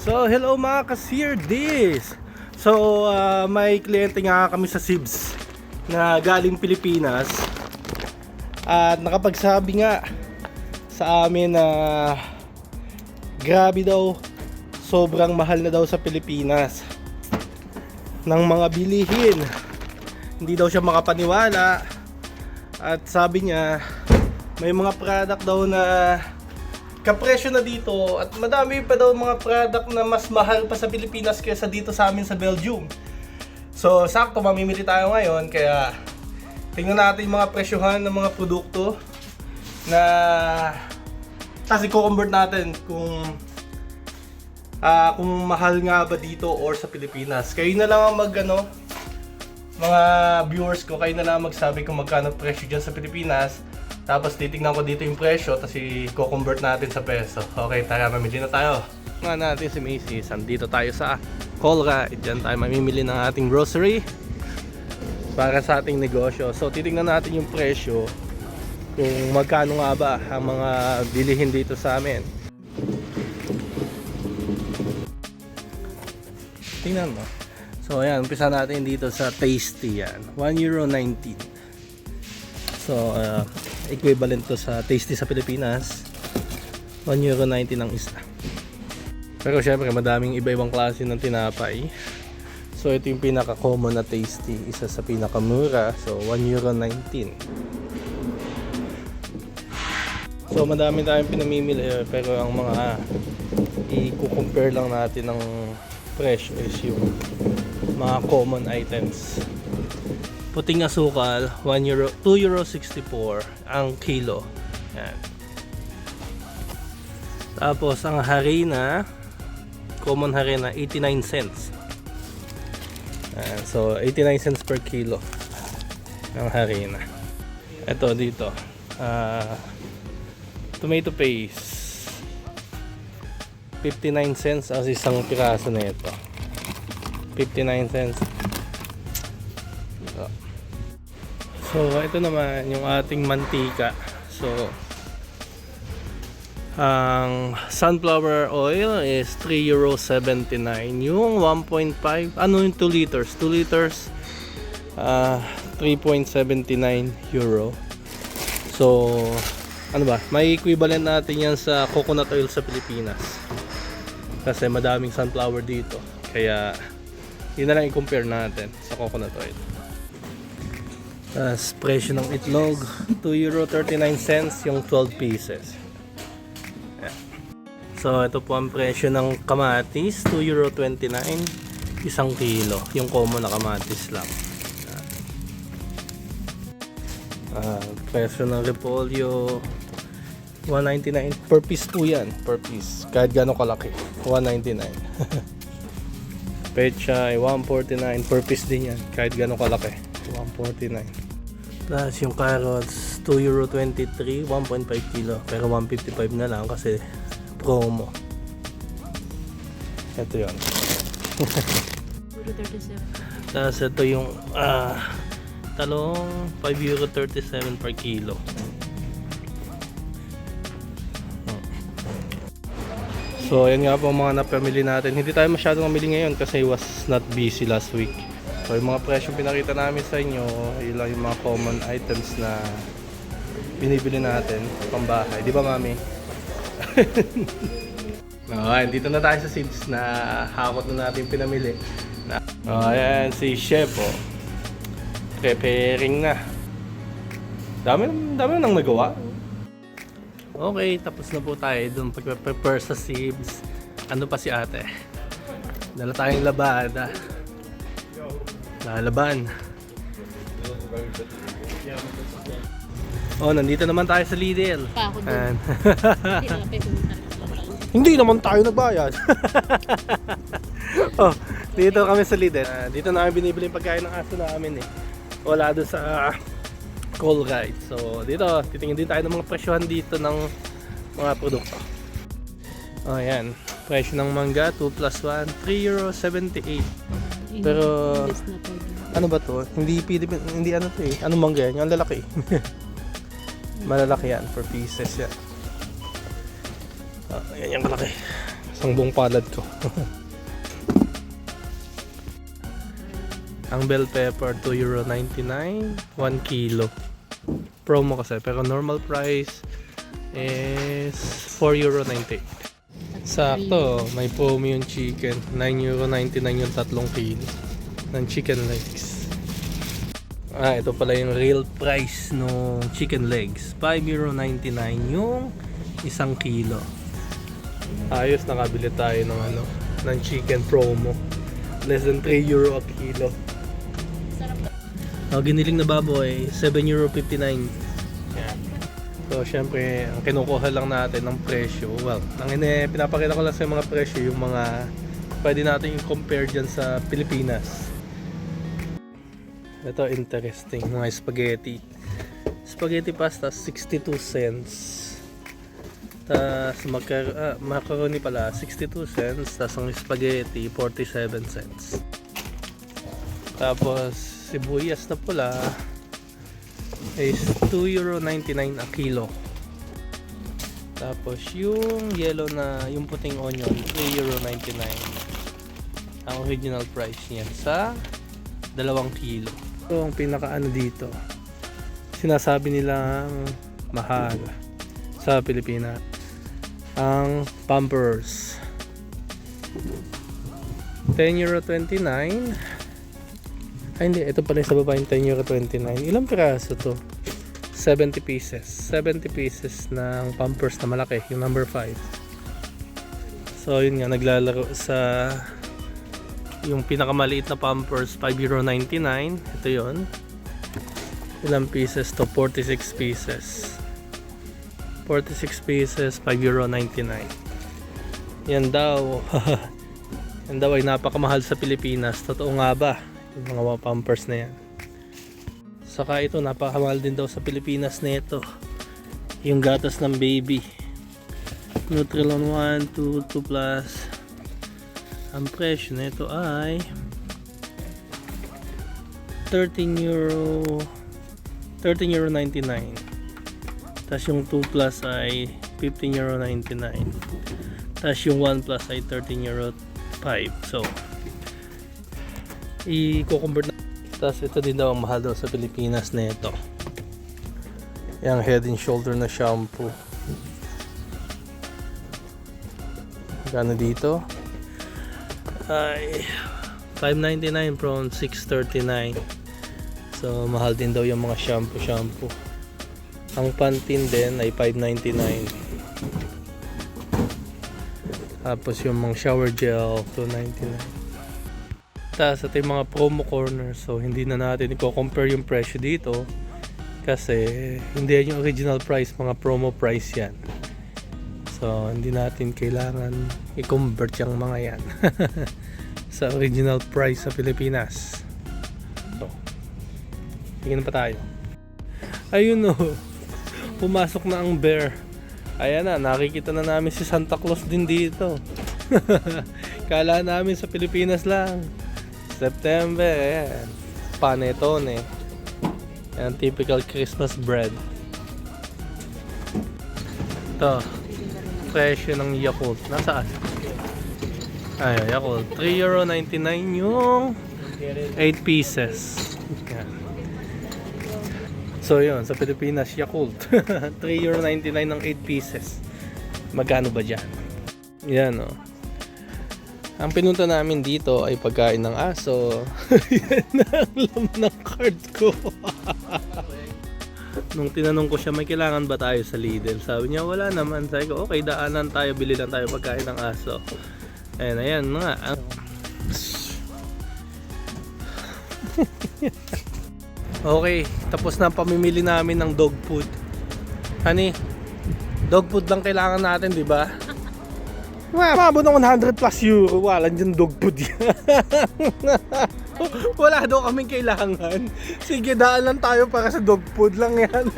So, hello mga ka-Sear This! So, ah, may kliyente nga kami sa Sibs na galing Pilipinas. At nakapagsabi nga sa amin na grabe daw sobrang mahal na daw sa Pilipinas. Ng mga bilihin hindi daw siya makapaniwala. At sabi niya may mga product daw na kapresyo na dito at madami pa daw mga product na mas mahal pa sa Pilipinas kaysa dito sa amin sa Belgium. So, sakto mamimili tayo ngayon kaya tingnan natin mga presyohan ng mga produkto na kasi ko-convert natin kung ah kung mahal nga ba dito or sa Pilipinas. Kayo na lang ang mag ano, mga viewers ko, kayo na lang magsabi kung magkano presyo dyan sa Pilipinas. Tapos titignan ko dito yung presyo, tapos i-convert natin sa peso. Okay, tara, mamili na tayo. Nga natin si Macy's, andito tayo sa Colruyt. Diyan tayo mamimili ng ating grocery para sa ating negosyo. So titignan natin yung presyo kung magkano nga ba ang mga bilihin dito sa amin. Tingnan mo. So ayan, umpisa natin dito sa Tasty yan. 1 euro 19. So uh, equivalent to sa Tasty sa Pilipinas. 1 euro 90 ang isa. Pero syempre madaming iba-ibang klase ng tinapay. So ito yung pinaka-common na Tasty, isa sa pinakamura. So 1 euro 19. So madami tayong pinamimili eh, pero ang mga i-compare lang natin ng presyo is yung mga common items. Puting asukal, 1 euro, 2 euro 64 ang kilo. Yan. Tapos ang harina, common harina, 89 cents. Yan. So 89 cents per kilo ang harina. Ito dito. ah tomato paste. 59 cents ang isang piraso na ito. 59 cents. So, so ito naman yung ating mantika. So ang sunflower oil is 3 euro 79. Yung 1.5, ano yung 2 liters? 2 liters ah 3.79 euro. So ano ba, may equivalent natin yan sa coconut oil sa Pilipinas. Kasi madaming sunflower dito. Kaya yun na lang i-compare natin sa coconut oil. Tapos presyo ng itlog, 2 euro 39 cents yung 12 pieces. So ito po ang presyo ng kamatis, 2 euro 29 isang kilo, yung common na kamatis lang. Ayan. Ah, presyo ng repolyo 199 per piece po yan. Per piece. Kahit gano'ng kalaki. 199 pecha ay 149 per piece din yan. Kahit gano'ng kalaki. 149 plus yung carrots 2 euro 23 1.5 kilo. Pero 155 na lang kasi promo. Ito yun. Euro 37. tapos ito yung ah, talong 5 euro 37 per kilo So, ayan nga po mga napamili natin. Hindi tayo masyadong mamili ngayon kasi was not busy last week. So, yung mga presyo pinakita namin sa inyo, ilang yung mga common items na binibili natin pambahay. Di ba, mami? okay, dito na tayo sa seeds na hakot na natin pinamili. Na, oh, ayan, si Chef, oh. Preparing na. Dami, dami nang nagawa. Okay, tapos na po tayo dun pag-prepare sa sibs. Ano pa si ate? Dala tayong labada. Lalaban. Oh, nandito naman tayo sa Lidl. Pa ako. Ayan. Hindi na naman tayo nagbayad. oh, dito kami sa Lidl. Ah, dito namin binibili yung pagkain ng aso namin eh. Wala doon sa Colruyt. So, dito, titingin din tayo ng mga presyohan dito ng mga produkto. Oh, ayan. Presyo ng mangga, 2 plus 1, 3 euro 78. Pero-. Ano ba to? Hindi Philippine, hindi ano to eh. Anong mangga yan? Yung lalaki. Malalaki yan, per pieces yan. Oh, yan yung kalaki. Isang buong palad ko. Ang bell pepper, 2 euro 99, 1 kilo. Promo kasi, pero normal price is 4 euro 98. Sakto, may promo yung chicken. 9 euro 99 yung tatlong kilo ng chicken legs. Ah, ito pala yung real price ng chicken legs. 5 euro 99 yung isang kilo. Ayos, nakabili tayo ng ano, ng chicken promo. Less than 3 euro a kilo. Oh, giniling na baboy, 7 euro 59. Yan. So, syempre, ang kinukuha lang natin ng presyo, well, ang ine, pinapakita ko lang sa mga presyo, yung mga pwede natin i-compare dyan sa Pilipinas. Ito, interesting, mga spaghetti. Spaghetti pasta, 62 cents. Tapos, macar- ah, macaroni pala, 62 cents. Tapos, ang spaghetti, 47 cents. Tapos, sibuyas na pula is 2 euro 99 a kilo. Tapos yung yellow na yung puting onion 3 euro 99. Ang original price niya sa 2 kilo. So ang pinaka ano dito sinasabi nilang mahal sa Pilipinas ang Pampers 10 euro 29 ay hindi, ito pala yung sa baba yung 10 euro 29. Ilang piraso to? 70 pieces. 70 pieces ng Pampers na malaki, yung number 5. So yun nga, naglalaro sa yung pinakamaliit na Pampers, 5 euro 99. Ito yon Ilang pieces to? 46 pieces. 46 pieces, 5 euro 99. Yan daw. yan daw ay napakamahal sa Pilipinas. Totoo nga ba? Yung mga pampers na yan. Saka ito napakamahal din daw sa Pilipinas na ito. Yung gatas ng baby. Nutrilon 1, 2, 2 plus. Ang presyo nito ay 13 euro 13 euro 99 tapos yung 2 plus ay 15 euro 99 tapos yung 1 plus ay 13 euro 5 so i-convert na. Tapos ito din daw ang mahal daw sa Pilipinas na ito. Yung head and shoulder na shampoo. Magkano dito? Ay 5.99 from 6.39. So mahal din daw yung mga shampoo shampoo. Ang Pantene din ay 5.99. Tapos yung mga shower gel 2.99 taas at yung mga promo corner so hindi na natin i-compare yung presyo dito kasi hindi yan yung original price mga promo price yan. So hindi natin kailangan i-convert yung mga yan sa original price sa Pilipinas. So tingin pa tayo. Ayun o pumasok na ang bear. Ayan na nakikita na namin si Santa Claus din dito. Kala namin sa Pilipinas lang September, ayan. Panetone. Yan, typical Christmas bread. Ito. Presyo ng Yakult. Nasaan? Ay, Yakult. 3 euro 99 yung 8 pieces. Yan. So yun, sa Pilipinas, Yakult. 3 euro 99 ng 8 pieces. Magkano ba dyan? Yan o. Oh. Ang pinunta namin dito ay pagkain ng aso. Yan ang lam ng card ko. Nung tinanong ko siya, may kailangan ba tayo sa Lidl? Sabi niya, wala naman. Sabi ko, okay, daanan tayo, bili lang tayo pagkain ng aso. Ayan, ayan nga. okay, tapos na pamimili namin ng dog food. Honey, dog food lang kailangan natin, di ba? Mabot ng 100 plus euro. Wala dyan dog food yan. Wala daw kaming kailangan. Sige, daan lang tayo para sa dog food lang yan.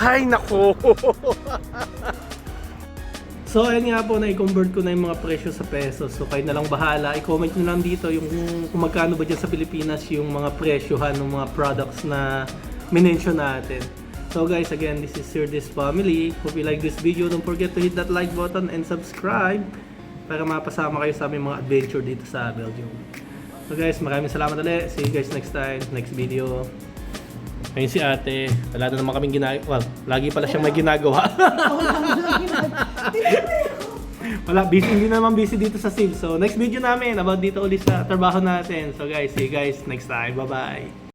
Hay nako. so, ayun nga po, na-convert ko na yung mga presyo sa pesos. So, kayo na lang bahala. I-comment nyo lang dito yung kung magkano ba dyan sa Pilipinas yung mga presyohan ng mga products na minention natin. So guys, again, this is your this family. Hope you like this video. Don't forget to hit that like button and subscribe para mapasama kayo sa aming mga adventure dito sa Belgium. So guys, maraming salamat ulit. See you guys next time, next video. Ayun si ate, wala na naman kaming ginagawa. Well, lagi pala siyang may ginagawa. wala, busy, hindi naman busy dito sa SIL. So next video namin about dito ulit sa trabaho natin. So guys, see you guys next time. Bye-bye.